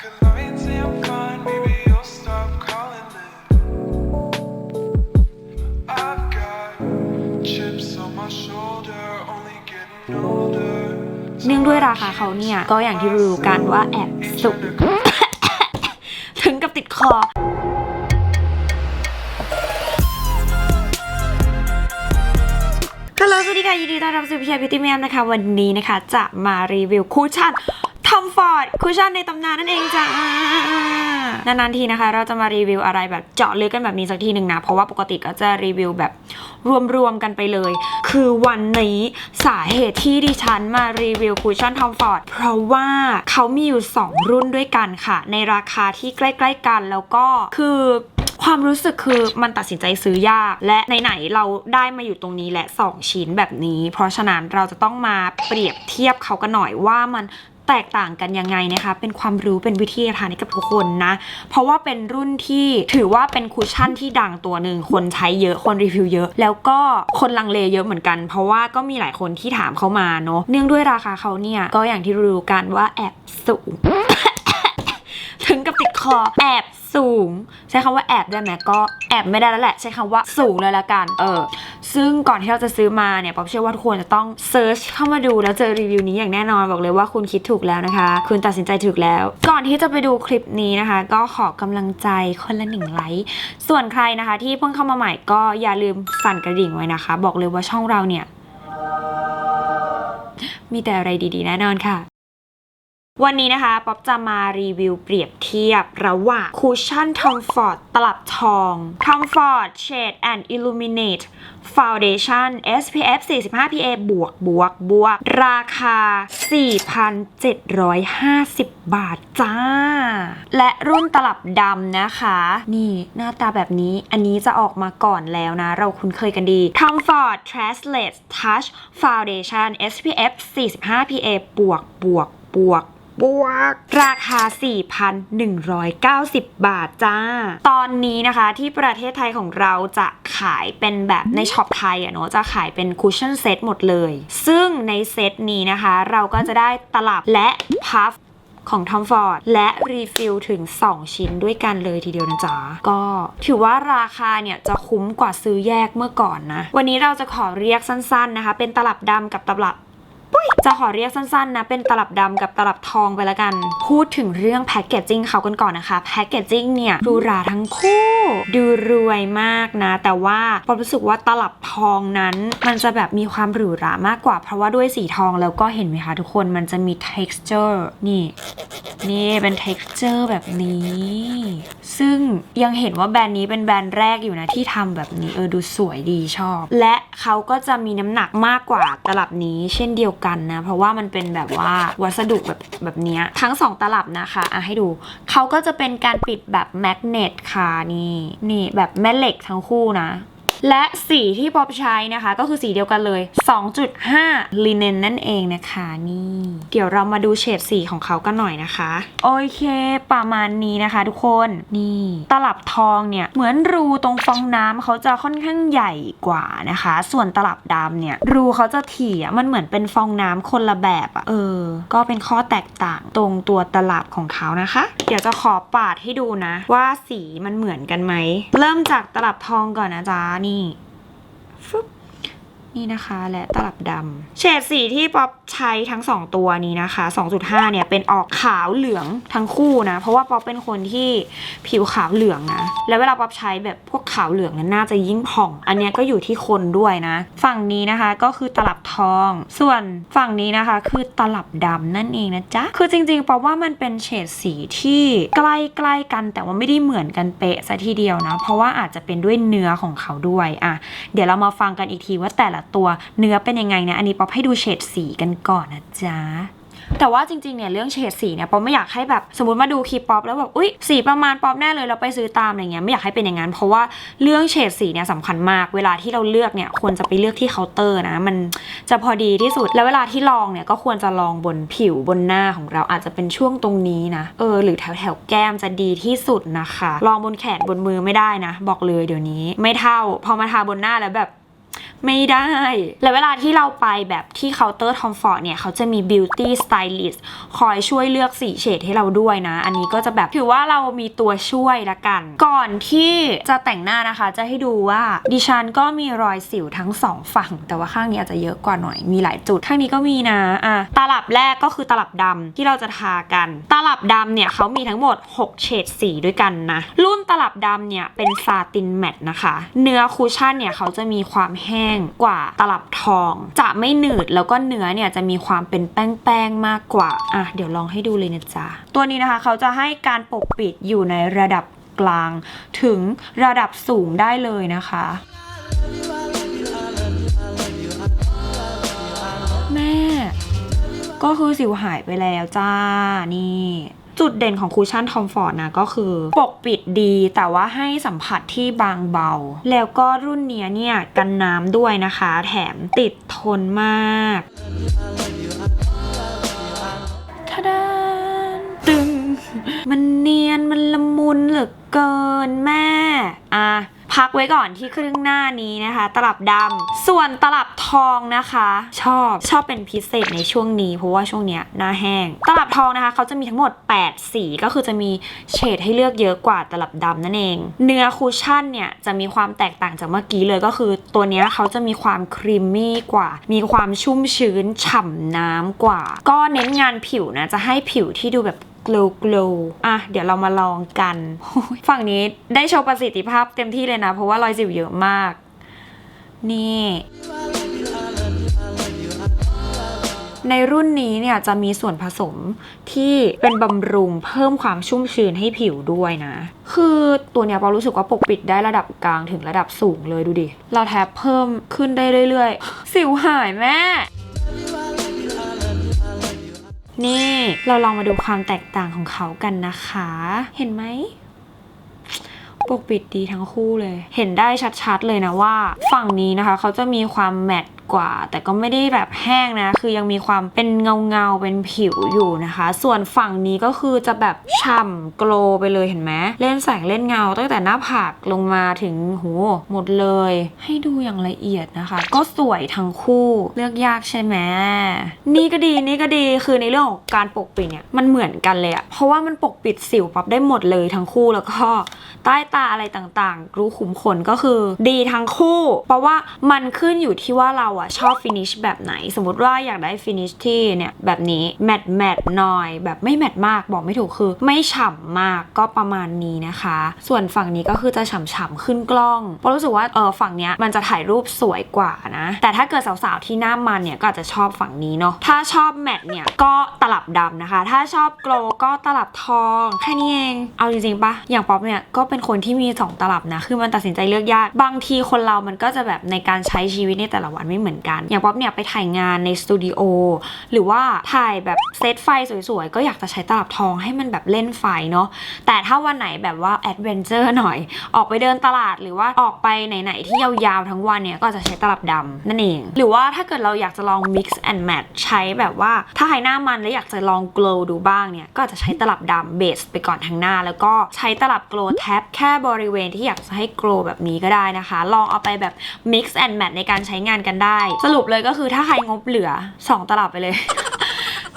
เนื่องด้วยราคาเขาเนี่ย ก็อย่างที่รู้กันว่าแอบสุกถึงกับติดคอฮัลโหลสวัสดีค่ะยินดีต้อนรับสู่พี่แอพิตี้แมมนะคะ วันนี้นะคะ จะมารีวิวคูชั่น ฟอร์ดคูชั่นในตำนานนั่นเองจ้านานๆทีนะคะ เราจะมารีวิวอะไรแบบเจาะลึกกันแบบนี้สักทีหนึ่งนะ เพราะว่าปกติก็จะรีวิวแบบรวมๆกันไปเลย คือวันนี้สาเหตุที่ดิฉันมารีวิวคูชั่นทอมฟอร์ดเพราะว่าเขามีอยู่ 2 รุ่นด้วยกันค่ะ ในราคาที่ใกล้ ๆ กันแล้วก็คือความรู้สึกคือมันตัดสินใจซื้อยาก และไหนๆเราได้มาอยู่ตรงนี้และ 2 ชิ้นแบบนี้ เพราะฉะนั้นเราจะต้องมาเปรียบเทียบเขากันหน่อยว่ามัน แตกต่างกันยังไงนะคะ เป็นความรู้เป็นวิทยาทานให้กับทุกคนนะ เพราะว่าเป็นรุ่นที่ถือว่าเป็นคุชชั่นที่ดังตัวหนึ่งคนใช้เยอะคนรีวิวเยอะ แล้วก็คนลังเลเยอะเหมือนกัน เพราะว่าก็มีหลายคนที่ถามเข้ามาเนาะเนื่องด้วยราคาเขาเนี่ยก็อย่างที่รู้กันว่าแอบสูงถึงกับติดคอแอบ สูง ใช้คำว่าแอบได้ไหมก็แอบไม่ได้แล้วแหละ ใช้คำว่าสูงเลยละกัน เออ ซึ่งก่อนที่เราจะซื้อมาเนี่ยป๊อปเชื่อว่าทุกคนจะต้องเซิร์ชเข้ามาดูแล้วเจอรีวิวนี้อย่างแน่นอนบอกเลยว่าคุณคิดถูกแล้วนะคะ คุณตัดสินใจถูกแล้ว ก่อนที่จะไปดูคลิปนี้นะคะ ก็ขอกำลังใจคนละหนึ่งไลค์ส่วนใครนะคะ ที่เพิ่งเข้ามาใหม่ก็อย่าลืมสั่นกระดิ่งไว้นะคะ บอกเลยว่าช่องเราเนี่ยมีแต่อะไรดีๆ แน่นอนค่ะ วันนี้นะคะ ป๊อปจะมารีวิวเปรียบเทียบ ระหว่างคุชชั่น Tom Ford ตลับทอง Tom Ford Shade and Illuminate Foundation SPF 45 PA บวกบวกบวก ราคา 4,750 บาทจ้า และรุ่นตลับดำนะคะ นี่หน้าตาแบบนี้อันนี้จะออกมาก่อนแล้วนะ เราคุ้นเคยกันดี Tom Ford Translate Touch Foundation SPF 45 PA บวกบวกบวก บวก ราคา 4,190 บาทจ้า ตอนนี้นะคะที่ประเทศไทยของเราจะขายเป็นแบบในช็อปไทยอะเนาะจะขายเป็นคุชชั่นเซตหมดเลย ซึ่งในเซตนี้นะคะ เราก็จะได้ตลับและพัฟของ Tom Ford และรีฟิลถึง 2 ชิ้นด้วยกันเลยทีเดียวนะจ๊ะ ก็ถือว่าราคาเนี่ยจะคุ้มกว่าซื้อแยกเมื่อก่อนนะ วันนี้เราจะขอเรียกสั้นๆนะคะ เป็นตลับดำกับตลับปุ้ย จะขอเรียกสั้นๆนะ เป็นตลับดำกับตลับทองไปละกัน พูดถึงเรื่องแพคเกจจิ้งเขากันก่อนนะคะ แพคเกจจิ้งเนี่ยหรูหราทั้งคู่ ดูรวยมากนะ แต่ว่าผมรู้สึกว่าตลับทองนั้น มันจะแบบมีความหรูหรามากกว่า เพราะว่าด้วยสีทองแล้วก็เห็นไหมคะทุกคนมันจะมี texture นี่ นี่เป็น texture แบบนี้ ซึ่งยังเห็นว่าแบรนด์นี้เป็นแบรนด์แรกอยู่นะที่ทำแบบนี้เออดูสวยดีชอบ และเขาก็จะมีน้ำหนักมากกว่าตลับนี้ เช่นเดียวกันนะ เพราะว่ามันเป็นแบบว่าวัสดุแบบแบบนี้ทั้งสองตลับนะคะอะให้ดูเขาก็จะเป็นการปิดแบบแมกเนตค่ะนี่นี่แบบแม่เหล็กทั้งคู่นะ และสีที่ป๊อปใช้นะคะ ก็คือสีเดียวกันเลย 2.5 ลิเนนนั่นเองนะคะนี่ เดี๋ยวเรามาดูเฉดสีของเขากันหน่อยนะคะ โอเค ประมาณนี้นะคะ ทุกคนนี่ตลับทองเนี่ยเหมือนรูตรงฟองน้ำเขาจะค่อนข้างใหญ่กว่านะคะ ส่วนตลับดำเนี่ยรูเขาจะถี่อะมันเหมือนเป็นฟองน้ำคนละแบบอะเออ ก็เป็นข้อแตกต่างตรงตัวตลับของเขานะคะ เดี๋ยวจะขอปาดให้ดูนะ ว่าสีมันเหมือนกันไหมเริ่มจากตลับทองก่อนนะจ๊ะนี่ฟึบนี่นะคะและตลับดำเฉดสีที่ป๊อป ใช้ทั้ง 2 ตัวนี้นะคะ 2.5 เนี่ยเป็นออกขาวเหลืองทั้งคู่นะ เพราะว่าป๊อปเป็นคนที่ผิวขาวเหลืองนะ แล้วเวลาป๊อปใช้แบบพวกขาวเหลืองนั้นน่าจะยิ่งผ่อง อันเนี้ยก็อยู่ที่คนด้วยนะ ฝั่งนี้นะคะก็คือตลับทอง ส่วนฝั่งนี้นะคะ คือตลับดำนั่นเองนะจ๊ะ คือจริงๆป๊อปว่ามันเป็นเฉดสีที่ใกล้ๆกัน แต่ว่าไม่ได้เหมือนกันเป๊ะซะทีเดียวนะ เพราะว่าอาจจะเป็นด้วยเนื้อของเขาด้วยอะเดี๋ยวเรามาฟังกันอีกทีว่าแต่ละตัวเนื้อเป็นยังไงนะ อันนี้ป๊อปให้ดูเฉดสีกันก่อนนะจ๊ะแต่ว่าจริงๆ เนี่ยเรื่องเฉดสีเนี่ยป๊อปไม่อยากให้แบบสมมติมาดูคลิปป๊อปแล้วแบบอุ้ยสีประมาณป๊อปแน่เลยเราไปซื้อตามอะไรเงี้ยไม่อยากให้เป็นอย่างนั้นเพราะว่าเรื่องเฉดสีเนี่ยสำคัญมาก เวลาที่เราเลือกเนี่ยควรจะไปเลือกที่เคาน์เตอร์นะ มันจะพอดีที่สุดแล้วเวลาที่ลองเนี่ยก็ควรจะลองบนผิวบนหน้าของเราอาจจะเป็นช่วงตรงนี้นะเออหรือแถวแถวแก้มจะดีที่สุดนะคะ ลองบนแขนบนมือไม่ได้นะ บอกเลยเดี๋ยวนี้ ไม่เท่าพอมาทาบนหน้าแล้วแบบ ไม่ได้ แล้วเวลาที่เราไปแบบที่เคาน์เตอร์ทอมฟอร์ดเนี่ยเขาจะมี beauty stylist คอยช่วยเลือกสีเฉดให้เราด้วยนะ อันนี้ก็จะแบบถือว่าเรามีตัวช่วยละกัน ก่อนที่จะแต่งหน้านะคะ จะให้ดูว่าดิฉันก็มีรอยสิวทั้งสองฝั่ง แต่ว่าข้างนี้อาจจะเยอะกว่าหน่อยมีหลายจุด ข้างนี้ก็มีนะอะตลับแรกก็คือตลับดำที่เราจะทากัน ตลับดำเนี่ยเขามีทั้งหมด 6 เฉดสีด้วยกันนะรุ่นตลับดำเนี่ยเป็นซาตินแมตนะคะ เนื้อคูชั่นเนี่ยเขาจะมีความแห้งกว่าตลับทอง จะไม่หนืดแล้วก็เนื้อเนี่ยจะมีความเป็นแป้งๆมากกว่าอะเดี๋ยวลองให้ดูเลยนะจ๊ะตัวนี้นะคะเขาจะให้การปกปิดอยู่ในระดับกลาง ถึงระดับสูงได้เลยนะคะแม่ ก็คือสิวหายไปแล้วจ้านี่ จุดเด่นของคูชั่นทอมฟอร์ดนะก็คือปกปิดดีแต่ว่าให้สัมผัสที่บางเบา แล้วก็รุ่นเนี้ยเนี่ยกันน้ำด้วยนะคะ แถมติดทนมากทะดาตึง มันเนียนมันละมุนเหลือเกินแม่ อะ พักไว้ก่อนที่ครึ่งหน้านี้นะคะ ตลับดำส่วนตลับทองนะคะ ชอบชอบเป็นพิเศษในช่วงนี้ เพราะว่าช่วงเนี้ยหน้าแห้ง ตลับทองนะคะเขาจะมีทั้งหมด 8 สีก็คือจะมีเฉดให้เลือกเยอะกว่าตลับดำนั่นเอง เนื้อคูชั่นเนี่ยจะมีความแตกต่างจากเมื่อกี้เลยก็คือ ตัวเนี้ยเขาจะมีความครีมมี่กว่า มีความชุ่มชื้นฉ่ำน้ำกว่า ก็เน้นงานผิวนะจะให้ผิวที่ดูแบบ glow glow อะ เดี๋ยวเรามาลองกัน ฝั่งนี้ได้โชว์ประสิทธิภาพเต็มที่เลยนะ เพราะว่ารอยสิวเยอะมาก นี่ ในรุ่นนี้เนี่ยจะมีส่วนผสมที่เป็นบำรุงเพิ่มความชุ่มชื้นให้ผิวด้วยนะ คือตัวเนี้ยปอรู้สึกว่าปกปิดได้ระดับกลางถึงระดับสูงเลยดูดิ เราแทบเพิ่มขึ้นได้เรื่อยๆ สิวหายแม่ นี่ เราลองมาดูความแตกต่างของเขากันนะคะ เห็นไหม ปกปิดดีทั้งคู่เลย เห็นได้ชัดๆเลยนะว่า ฝั่งนี้นะคะ เขาจะมีความแมตต์กว่า แต่ก็ไม่ได้แบบแห้งนะ คือยังมีความเป็นเงาเงาๆเป็นผิวอยู่นะคะ ส่วนฝั่งนี้ก็คือจะแบบฉ่ำโกลไปเลยเห็นไหมเล่นแสงเล่นเงาตั้งแต่หน้าผากลงมาถึงหูหมดเลย ให้ดูอย่างละเอียดนะคะ ก็สวยทั้งคู่เลือกยากใช่ไหมนี่ก็ดีนี่ก็ดีคือในเรื่องของการปกปิดเนี่ยมันเหมือนกันเลยอะเพราะว่ามันปกปิดสิวปั๊บได้หมดเลยทั้งคู่แล้วก็ใต้ตาอะไรต่างๆ รู้ขุมขนก็คือดีทั้งคู่ เพราะว่ามันขึ้นอยู่ที่ว่าเราอะชอบฟินิชแบบไหน สมมติว่าอยากได้ฟินิชที่เนี่ยแบบนี้แมตแมตหน่อย แบบไม่แมตมากบอกไม่ถูกคือ ไม่ฉ่ำมากก็ประมาณนี้นะคะ ส่วนฝั่งนี้ก็คือจะฉ่ำๆขึ้นกล้องเพราะรู้สึกว่าเออฝั่งเนี้ยมันจะถ่ายรูปสวยกว่านะ แต่ถ้าเกิดสาวๆที่หน้ามันเนี่ยก็อาจจะชอบฝั่งนี้เนาะถ้าชอบแมตเนี่ยก็ตลับดำนะคะ ถ้าชอบโกลก็ตลับทองแค่นี้เองเอาจริงๆปะอย่างป๊อปเนี่ยก็เป็นคนที่ที่มี 2 ตลับนะ คือมันตัดสินใจเลือกยาก บางทีคนเรามันก็จะแบบในการใช้ชีวิตในแต่ละวันไม่เหมือนกัน อย่างป๊อปเนี่ยไปถ่ายงานในสตูดิโอหรือว่าถ่ายแบบเซตไฟสวยๆ ก็อยากจะใช้ตลับทองให้มันแบบเล่นไฟเนาะ แต่ถ้าวันไหนแบบว่าแอดเวนเจอร์หน่อย ออกไปเดินตลาดหรือว่าออกไปไหนๆที่ยาวๆทั้งวันเนี่ยก็จะใช้ตลับดำนั่นเอง หรือว่าถ้าเกิดเราอยากจะลอง mix and match ใช้แบบว่าถ้าใครหน้ามันแล้วอยากจะลอง glow ดูบ้างเนี่ยก็จะใช้ตลับดำเบสไปก่อนทางหน้า แล้วก็ใช้ตลับ glow แท็บแค่บริเวณที่อยากจะให้โกลแบบนี้ก็ได้นะคะ ลองเอาไปแบบ mix and match ในการใช้งานกันได้ สรุปเลยก็คือถ้าใครงบเหลือ 2 ตลับไปเลย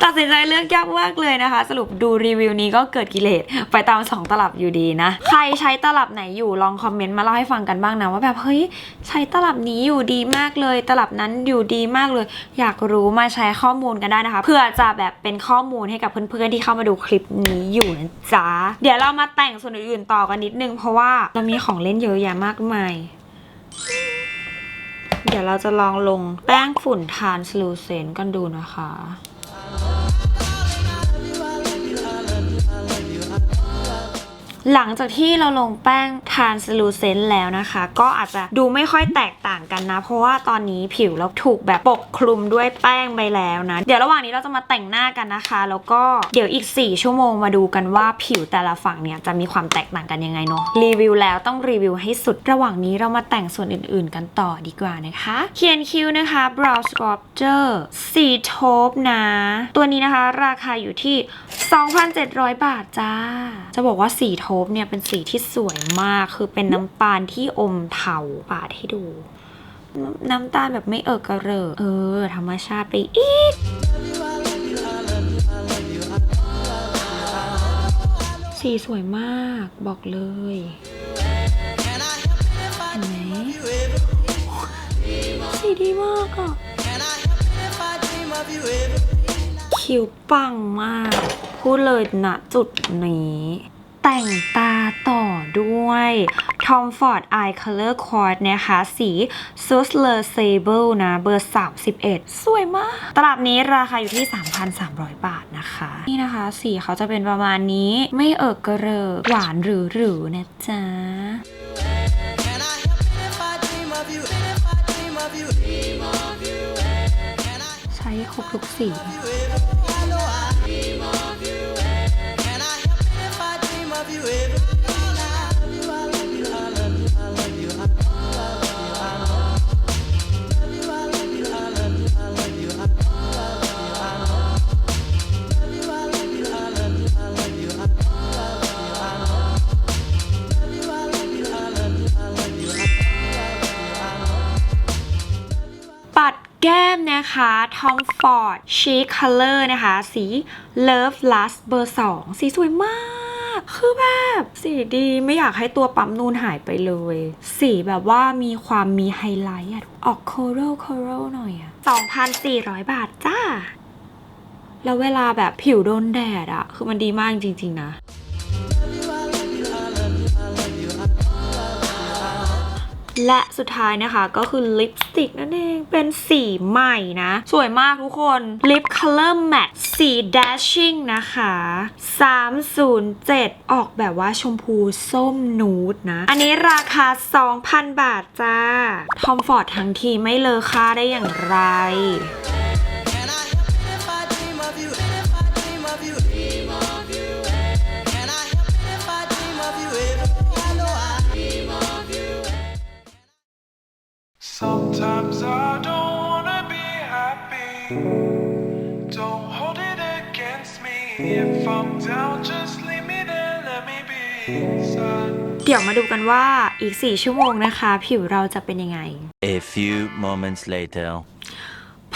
ตัดสินใจเลือกยากมากเลยนะคะ สรุปดูรีวิวนี้ก็เกิดกิเลสไปตาม 2 ตลับอยู่ดีนะ ใครใช้ตลับไหนอยู่ลองคอมเมนต์มาเล่าให้ฟังกันบ้างนะ ว่าแบบเฮ้ยใช้ตลับนี้อยู่ดีมากเลย ตลับนั้นอยู่ดีมากเลย อยากรู้มาแชร์ข้อมูลกันได้นะคะ เพื่อจะแบบเป็นข้อมูลให้กับเพื่อนๆที่เข้ามาดูคลิปนี้อยู่นะจ๊ะเดี๋ยวเรามาแต่งส่วนอื่นๆต่อกันนิดนึงเพราะว่าเรามีของเล่นเยอะแยะมากมายเดี๋ยวเราจะลองลงแป้งฝุ่นทานสลูเซนกันดูนะคะ Oh. หลังจากที่เราลงแป้งทานสลูเซนแล้วนะคะ ก็อาจจะดูไม่ค่อยแตกต่างกันนะ เพราะว่าตอนนี้ผิวเราถูกแบบปกคลุมด้วยแป้งไปแล้วนะ เดี๋ยวระหว่างนี้เราจะมาแต่งหน้ากันนะคะ แล้วก็เดี๋ยวอีก 4 ชั่วโมงมาดูกันว่าผิวแต่ละฝั่งเนี่ยจะมีความแตกต่างกันยังไงเนาะรีวิวแล้วต้องรีวิวให้สุดระหว่างนี้เรามาแต่งส่วนอื่น ๆ กันต่อดีกว่านะคะเขียนคิ้วนะคะ brow sculpture สีโทบนะ ตัวนี้นะคะราคาอยู่ที่ 2,700 บาทจ้า จะบอกว่าสีโทบเนี่ยเป็นสีที่สวยมาก คือเป็นน้ำตาลที่อมเทาปาดให้ดู น้ำตาลแบบไม่เอิกกระเริเออ ธรรมชาติไปอีกสีสวยมากบอกเลยเห็นไหมสีดีมากอะคิวปังมาก พูดเลยนะจุดนี้ แต่งตาต่อด้วย Tom Ford Eye Color Quad นะคะ สี s u s l e r Sable นะ เบอร์ 31 สวยมาก ตลับนี้ราคาอยู่ที่ 3,300 บาทนะคะ นี่นะคะ สีเขาจะเป็นประมาณนี้ ไม่เอิกกระเริกหวานหรือหรือๆนะจ๊ะ ใช้ครบทุกสี นะคะ Tom Ford Chic Color นะคะ สี Love Lust เบอร์ 2 สีสวยมากคือแบบสีดีไม่อยากให้ตัวปั๊มนูนหายไปเลย สีแบบว่ามีความมีไฮไลท์อะออกโคโรโคโรหน่อยอะ2,400 บาทจ้า แล้วเวลาแบบผิวโดนแดดอะคือมันดีมากจริง ๆ นะ และสุดท้ายนะคะก็คือลิปสติกนั่นเองเป็นสีใหม่นะ สวยมากทุกคนลิป Color Matte สี Dashing นะคะ 307 ออกแบบว่าชมพูส้มนูดนะ อันนี้ราคา 2,000 บาทจ้าทอมฟอร์ดทั้งทีไม่เลอค่าได้อย่างไร เดี๋ยวมาดูกันว่าอีก 4 ชั่วโมงนะคะ ผิวเราจะเป็นยังไง A few moments later.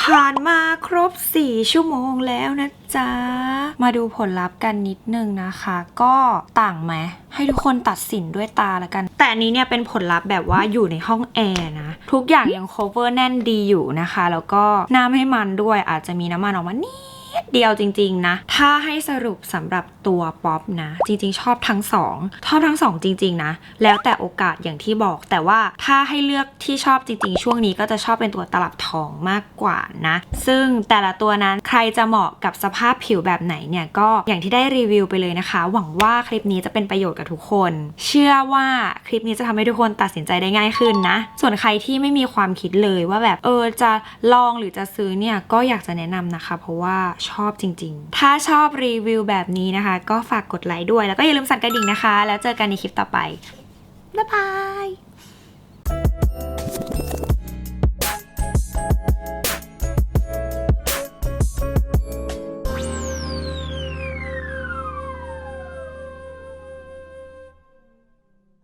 ผ่านมาครบ 4 ชั่วโมงแล้วนะจ๊ะ มาดูผลลัพธ์กันนิดนึงนะคะ ก็ต่างไหม ให้ทุกคนตัดสินด้วยตาละกัน แต่อันนี้เนี่ยเป็นผลลัพธ์แบบว่าอยู่ในห้องแอร์นะ ทุกอย่างยัง cover แน่นดีอยู่นะคะ แล้วก็น้ำให้มันด้วยอาจจะมีน้ำมันออกมานิด เดียวจริง ๆ นะ ถ้าให้สรุปสำหรับตัวป๊อปนะ จริง ๆ ชอบทั้งสองชอบทั้งสองจริง ๆ นะ แล้วแต่โอกาสอย่างที่บอก แต่ว่าถ้าให้เลือกที่ชอบจริง ๆ ช่วงนี้ก็จะชอบเป็นตัวตลับทองมากกว่านะ ซึ่งแต่ละตัวนั้นใครจะเหมาะกับสภาพผิวแบบไหนเนี่ยก็อย่างที่ได้รีวิวไปเลยนะคะ หวังว่าคลิปนี้จะเป็นประโยชน์กับทุกคน เชื่อว่าคลิปนี้จะทำให้ทุกคนตัดสินใจได้ง่ายขึ้นนะ ส่วนใครที่ไม่มีความคิดเลยว่าแบบเออจะลองหรือจะซื้อเนี่ยก็อยากจะแนะนำนะคะ เพราะว่าชอบจริง ๆ ถ้าชอบรีวิวแบบนี้นะคะ ก็ฝากกดไลค์ด้วย แล้วก็อย่าลืมสั่นกระดิ่งนะคะ แล้วเจอกันในคลิปต่อไปบ๊ายบาย